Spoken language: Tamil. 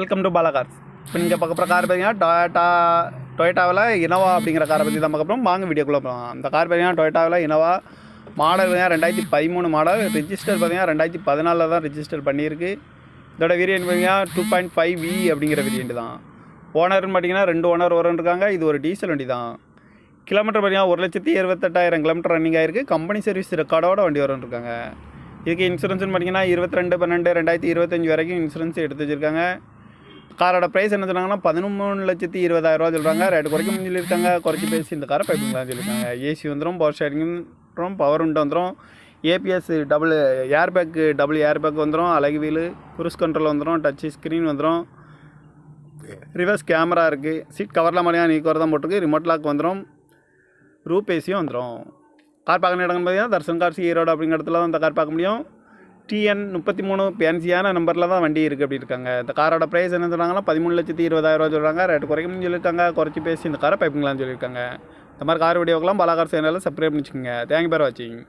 வெல்கம் டு பாலா கார்ஸ் இப்போ நீங்கள் பார்க்க போகிற கார் பார்த்தீங்கன்னா டொயட்டா டொயட்டாவில் இனோவா அப்படிங்கிற காரை பற்றி தான் பார்க்க வாங்க வீடியோக்குள்ளே போகலாம் அந்த கார் பார்த்தீங்கன்னா டொயட்டாவில் இனோவா மாடல் பார்த்தீங்கன்னா ரெண்டாயிரத்தி பதிமூணு மாடல் ரிஜிஸ்டர் பார்த்தீங்கன்னா ரெண்டாயிரத்தி பதினாலில் தான் ரிஜிஸ்டர் பண்ணியிருக்கு. இதோட வேரியன்ட் பார்த்தீங்கன்னா டூ பாயிண்ட் ஃபைவ் வி அப்படிங்கிற வேரியன்ட் தான். ஓனர்னு பார்த்தீங்கன்னா ரெண்டு ஓனர் வரன்னு இருக்காங்க. இது ஒரு டீசல் வண்டி தான். கிலோமீட்டர் பார்த்தீங்கன்னா ஒரு லட்சத்தி இருபத்தெட்டாயிரம் கிலோமீட்டர் ரன்னிங் ஆயிருக்கு. கம்பெனி சர்வீஸ் ரெக்கார்டோட வண்டி வரும்னு இருக்காங்க. இதுக்கு இன்சூரன்ஸ்னு பார்த்தீங்கன்னா இருபத்தி ரெண்டு பன்னெண்டு ரெண்டாயிரத்தி இருபத்தஞ்சி வரைக்கும் இன்சூரன்ஸ் எடுத்து வச்சுருக்காங்க. காரோட ப்ரைஸ் என்ன சொன்னாங்கன்னா பதினொன்று லட்சத்தி இருபதாயிரம் ரூபா சொல்கிறாங்க ரேட்டு குறைக்க முடியும் சொல்லியிருக்காங்க. குறைச்சி பேசி இந்த காரை பைப்பிங்கலாம் சொல்லியிருக்காங்க. ஏசி வந்துடும் பவர் ஷேரிங் வந்துடும் பவர் உண்டு வந்துடும் ABS double air bag double air bag வந்துடும் அழகு வீல் குரூஸ் கண்ட்ரோல் வந்துடும் டச் ஸ்க்ரீன் வந்துடும் ரிவர்ஸ் கேமரா இருக்குது சீட் கவரில் மாதிரியாக நீக்கோர் தான் போட்டிருக்கு. ரிமோட் லாக் வந்துடும் ரூப் ஏசியும் வந்துடும் கார் பார்க்கணும் இடம்னு பார்த்தீங்கன்னா தர்சன் கார்ஸ் ஈரோடு அப்படிங்கிற இடத்துல தான் இந்த கார் பார்க்க முடியும். டிஎன் முப்பத்தி மூணு ஃபேன்சியான நம்பரில் தான் வண்டி இருக்குது அப்படி இருக்காங்க. இந்த காரோட ப்ரைஸ் என்ன சொல்கிறாங்கன்னா பதிமூணு லட்சத்தி இருபதாயிரரூவா சொல்கிறாங்க ரேட் குறைக்கணும்னு சொல்லியிருக்காங்க. குறைச்சி பேசி இந்த காரை பைப்புங்களான்னு சொல்லியிருக்காங்க. இந்த மாதிரி கார் வீடியோக்கெல்லாம் பல கார் சேனலில் சப்ஸ்கிரைப் பண்ணிச்சுக்கோங்க தேங்க்யூ பேர் வாட்சிங்